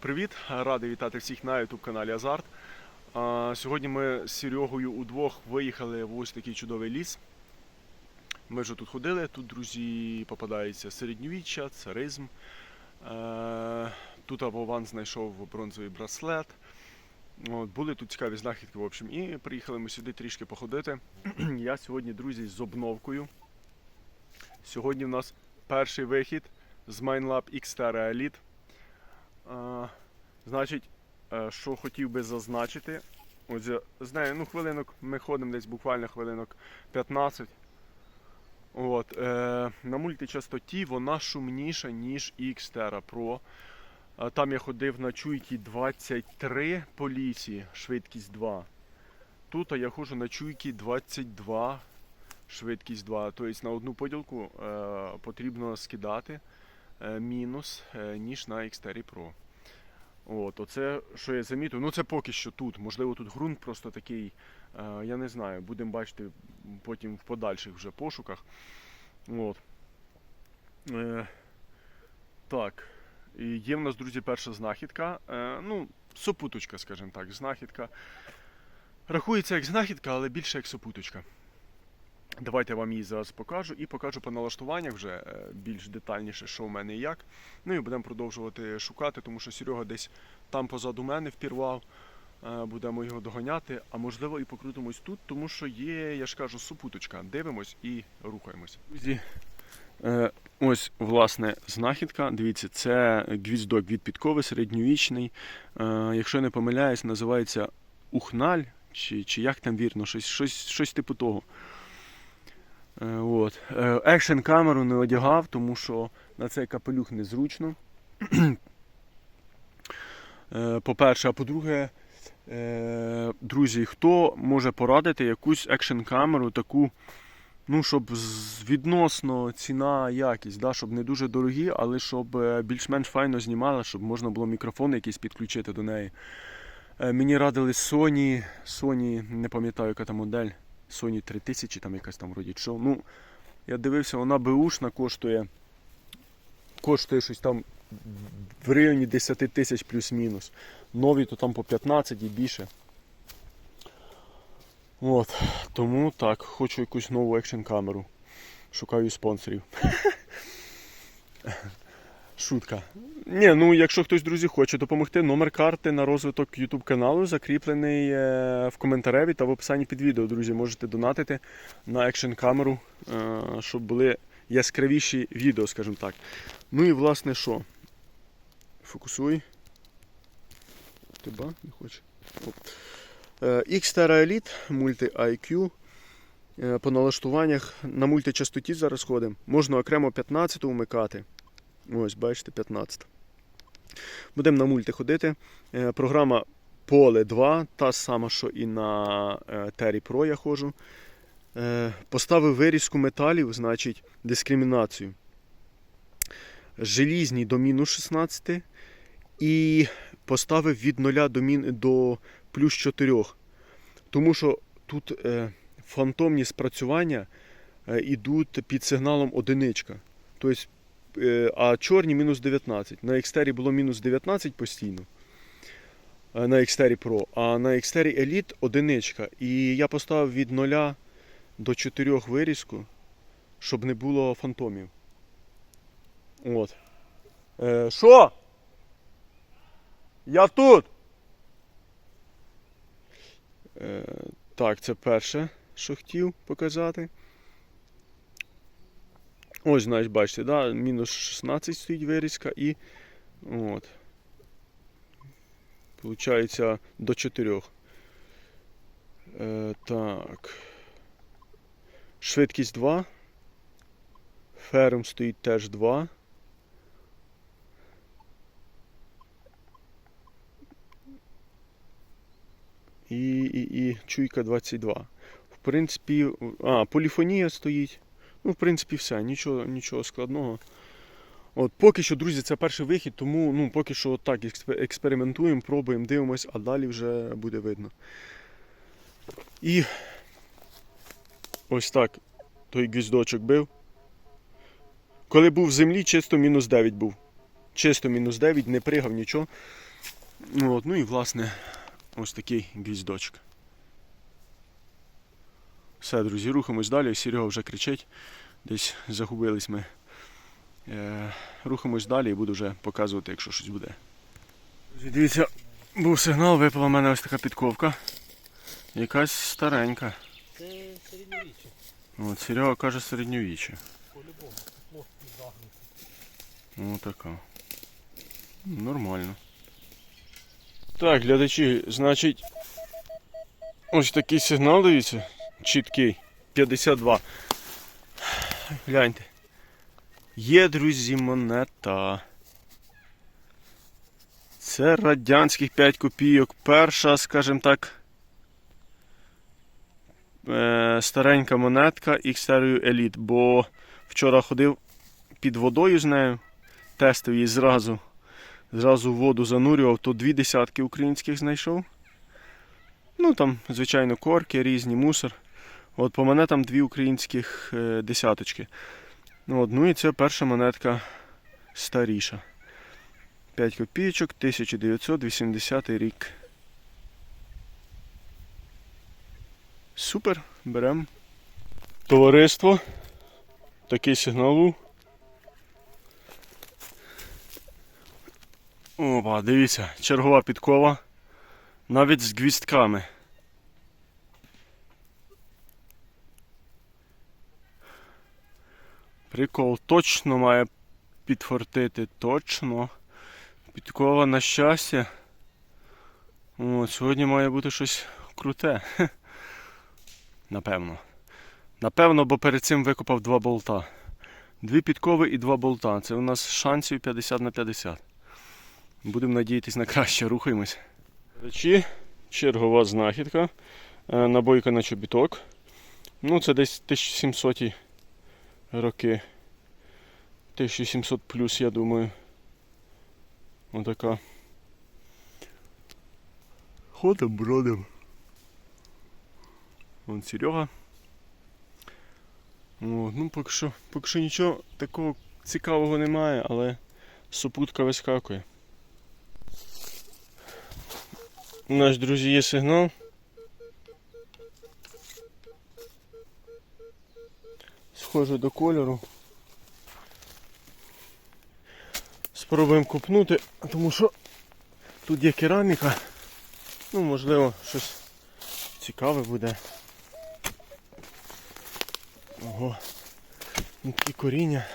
привіт! Радий вітати всіх на youtube каналі Азарт. Сьогодні ми з Серегою удвох виїхали в ось такий чудовий ліс. Ми вже тут ходили, тут, друзі, попадається середньовіччя, царизм. Е, Тут Вован знайшов бронзовий браслет. От, були тут цікаві знахідки, в общем, і приїхали ми сюди трішки походити. Я сьогодні, друзі, з обновкою. Сьогодні в нас перший вихід з MineLab Xterra Elite. Значить, е, що хотів би зазначити. Ось я знаю, ну хвилинок, ми ходимо десь буквально хвилинок 15. От, е, на мультичастоті вона шумніша, ніж Xterra Pro. Там я ходив на чуйки 23 по лісі, швидкість 2. Тут я ходжу на чуйки 22, швидкість 2. Тобто на одну поділку е, потрібно скидати е, мінус, е, ніж на Xterra Pro. От, оце, що я замітив, ну це поки що тут. Можливо, тут ґрунт просто такий, е, я не знаю, будемо бачити потім в подальших вже пошуках. От. Е, так. І є в нас, друзі, перша знахідка. Е, ну, сопуточка, скажімо так, знахідка. Рахується як знахідка, але більше як сопуточка. Давайте я вам її зараз покажу і покажу по налаштуваннях вже е, більш детальніше, що в мене і як. Ну і будемо продовжувати шукати, тому що Серега десь там позаду мене впірвав. Е, Будемо його доганяти, а можливо і покрутимось тут, тому що є, я ж кажу, супуточка. Дивимось і рухаємось. Друзі, е, ось власне знахідка. Дивіться, це гвіздок від підкови, середньовічний. Якщо я не помиляюсь, називається Ухналь, чи, чи як там вірно, щось, щось, щось типу того. Е, От. Екшн камеру не одягав, тому що на цей капелюх незручно. Е, По-перше, а по-друге, е, друзі, хто може порадити якусь екшн камеру таку, ну, щоб відносно ціна, якість, да, щоб не дуже дорогі, але щоб е, більш-менш файно знімала, щоб можна було мікрофон якийсь підключити до неї. Е, Мені радили Sony, Sony, не пам'ятаю, яка там модель. Sony 3000, там якась там вроді що. Ну, я дивився, вона беушна коштує. Коштує щось там в районі 10 тисяч плюс-мінус. Нові то там по 15 і більше. От. Тому так, хочу якусь нову екшн камеру. Шукаю спонсорів. Шутка. Ні, ну якщо хтось, друзі, хоче допомогти, номер карти на розвиток YouTube каналу закріплений е, в коментареві та в описанні під відео, друзі. Можете донатити на екшн камеру, е, щоб були яскравіші відео, скажімо так. Ну і власне що? Фокусуй. Тебе не хоче. Е, Xterra Elite Multi IQ. По налаштуваннях на мультичастоті зараз ходимо. Можна окремо 15 вмикати. Ось, бачите, 15. Будемо на мульти ходити. Е, Програма Поле 2, та сама, що і на е, Terry Pro я ходжу. Е, Поставив вирізку металів, значить дискримінацію. Желізні до мінус 16 і поставив від 0 до, мін... до плюс 4. Тому що тут фантомні спрацювання йдуть під сигналом одиничка. Тобто, а чорні мінус 19. На Xterra було мінус 19 постійно. е, На Xterra Pro, а на Xterra Elite одиничка. І я поставив від 0 до 4 вирізку, щоб не було фантомів. От. Е, Я тут. Е, так, це перше, що хотів показати. Ось, значить, бачите, да? мінус 16 стоїть вирізка і. От. Получається до 4. Е, так. Швидкість 2. Ферм стоїть теж 2. І, і, і чуйка 22. В принципі, а, поліфонія стоїть. Ну, в принципі, все, нічого, нічого складного. От, Поки що, друзі, це перший вихід, тому ну, поки що так експериментуємо, пробуємо, дивимось, а далі вже буде видно. І ось так той гвіздочок бив. Коли був в землі, чисто мінус 9 був. Чисто мінус 9, не пригав нічого. Ну, от, ну і власне ось такий гвіздочок. Все, друзі, рухаємось далі. Серега вже кричить. Десь загубились ми. Е, рухаємось далі і буду вже показувати, якщо щось буде. Друзі, Дивіться, був сигнал, випала в мене ось така підковка. Якась старенька. Це середньовіччя, От, Серега каже середньовіччя. по-любому. Плохо. Ось така. Нормально. Так, глядачі, значить, ось такий сигнал дивіться. Чіткий. 52. Гляньте. Є, друзі, монета. Це радянських 5 копійок. Перша, скажімо так. е, Старенька монетка Xtereo Elite, бо вчора ходив під водою з нею тестив її зразу. Зразу воду занурював, то дві десятки українських знайшов. Ну там, звичайно, корки, різні, мусор. От по мене там дві українських е, десяточки. Ну, от, ну і це перша монетка старіша. 5 копійочок, 1980 рік. Супер, беремо. Товариство. Такий сигнал. Опа, дивіться, чергова підкова. Навіть з гвістками. Прикол, точно має підфортити, точно. Підкова на щастя. От, сьогодні має бути щось круте. Напевно. Напевно, бо перед цим викопав два болта. Дві підкови і два болта. Це у нас шансів 50 на 50. Будемо надіятись на краще, рухаємось. Речі, чергова знахідка. Е, Набойка на чобіток. Ну, це десь 1700 роки. 1700 плюс, я думаю. Отака. Ходим, бродим. Вон Серега. О, ну поки що, поки що нічого такого цікавого немає, але супутка вискакує. У нас, друзі, є сигнал. Схоже до кольору. Спробуємо купнути, тому що тут є кераміка. Ну, можливо, щось цікаве буде. Ого. Які коріння.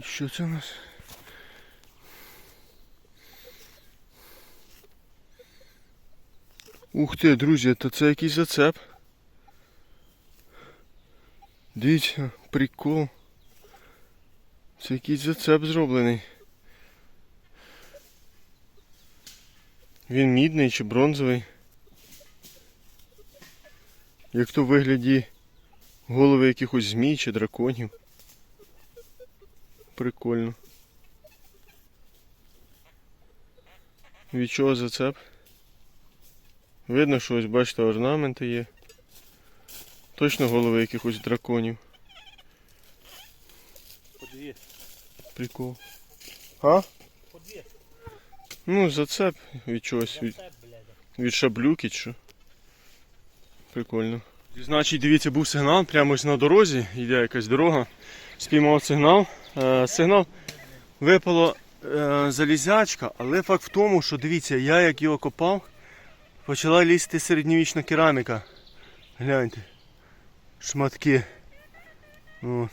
І що це у нас? Ух ти, друзі, то це якийсь зацеп. Дивіться, прикол. Це якийсь зацеп зроблений. Він мідний чи бронзовий. Як то в вигляді голови якихось змій чи драконів. Прикольно. Від чого зацеп? Видно, що ось бачите, орнаменти є. Точно голови якихось драконів. По дві. Прикол. А? По дві. Ну, зацеп від чогось. Від, від шаблюки чи що. Прикольно. Значить, дивіться, був сигнал прямо ось на дорозі, йде якась дорога. Спіймав сигнал. Е, сигнал випало е, залізячка, але факт в тому, що дивіться, я як його копав, почала лізти середньовічна кераміка. Гляньте. Шматки. От.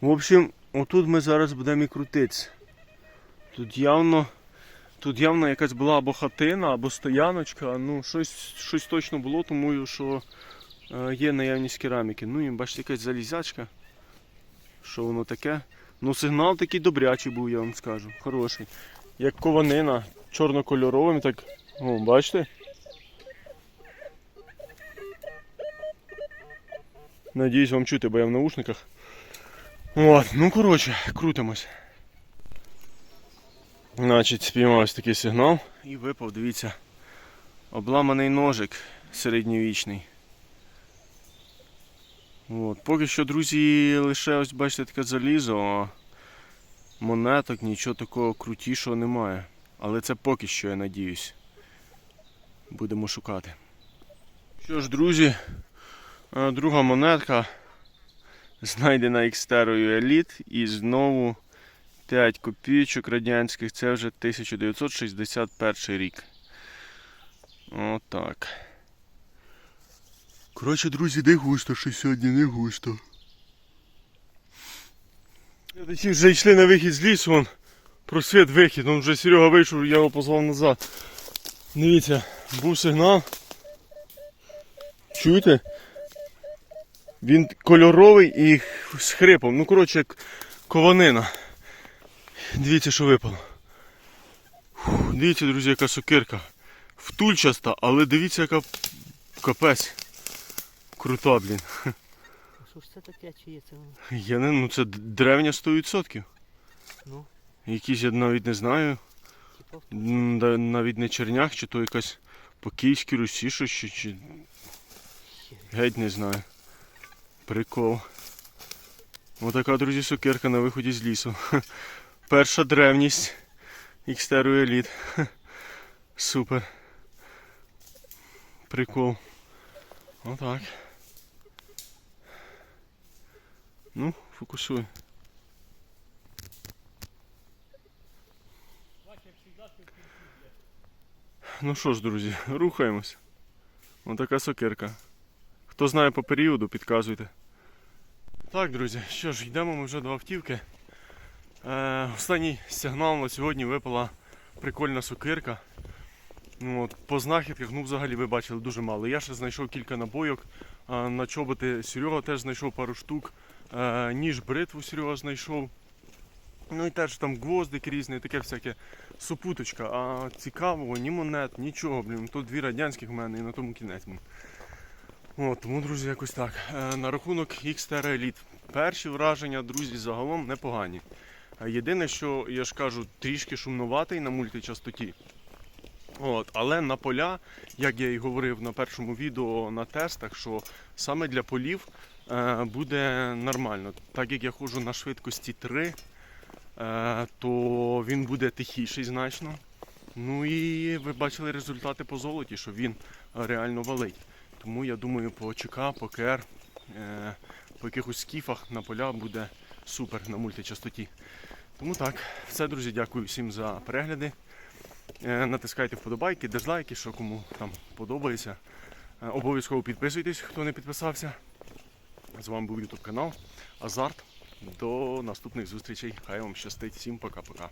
В общем, отут ми зараз будемо і крутитися. Тут явно, тут явно якась була або хатина, або стояночка. Ну, щось, щось точно було, тому що е, є наявність кераміки. Ну і бачите, якась залізячка. Що воно таке? Ну, сигнал такий добрячий був, я вам скажу. Хороший. Як кованина, чорнокольоровим, так. О, бачите? Надіюсь, вам чути, бо я в наушниках. От, ну коротше, крутимось. Значить, спіймався такий сигнал і випав, дивіться, обламаний ножик середньовічний. От, поки що, друзі, лише ось бачите таке залізо, а монеток, нічого такого крутішого немає. Але це поки що, я надіюсь. Будемо шукати. Що ж, друзі, е, друга монетка знайдена екстерою еліт і знову 5 копійочок радянських, це вже 1961 рік. Отак. Коротше, друзі, не густо, що сьогодні не густо. Глядачі вже йшли на вихід з лісу, вон просвіт вихід, он вже Серега вийшов, я його позвав назад. Дивіться, був сигнал. Чуєте? Він кольоровий і з хрипом. Ну, коротше, як кованина. Дивіться, що випало. Фух, дивіться, друзі, яка сокирка. Втульчаста, але дивіться, яка капець. Крута, блін. А що ж це таке, чи є це воно? Я не, ну це древня 100%. Ну, Якісь я навіть не знаю. М, да- Навіть не чернях, чи то якась по київській Русі щось, чи, чи... Геть не знаю. Прикол. Отака, друзі, сокирка на виході з лісу. Перша древність Ікстеру Еліт. Супер. Прикол. Отак. Ну, фокусуй. Ну що ж, друзі, рухаємось. Отака сокирка. Хто знає по періоду, підказуйте. Так, друзі, що ж, йдемо ми вже до автівки. Е, останній сигнал на сьогодні випала прикольна сокирка. Ну, от, по знахідках, ну взагалі ви бачили дуже мало. Я ще знайшов кілька набойок. Е, на чоботи Серега теж знайшов пару штук. Е, ніж бритву Серега знайшов. Ну і теж там гвоздик різний, таке всяке супуточка. А цікавого, ні монет, нічого, блін. Тут дві радянських в мене і на тому кінець. От, тому, друзі, якось так. Е, на рахунок Xterra Elite. Перші враження, друзі, загалом непогані. Е, Єдине, що я ж кажу, трішки шумнуватий на мультичастоті. От, але на поля, як я і говорив на першому відео на тестах, що саме для полів буде нормально. Так як я ходжу на швидкості 3, е, то він буде тихіший значно. Ну і ви бачили результати по золоті, що він реально валить. Тому я думаю, по ЧК, по КР, е, по якихось скіфах на поля буде супер на мультичастоті. Тому так, все, друзі, дякую всім за перегляди. Е, Натискайте вподобайки, дизлайки, що кому там подобається. Е, Обов'язково підписуйтесь, хто не підписався. З вами був YouTube канал Азарт. До наступних зустрічей. Хай вам щастить. Всім пока-пока.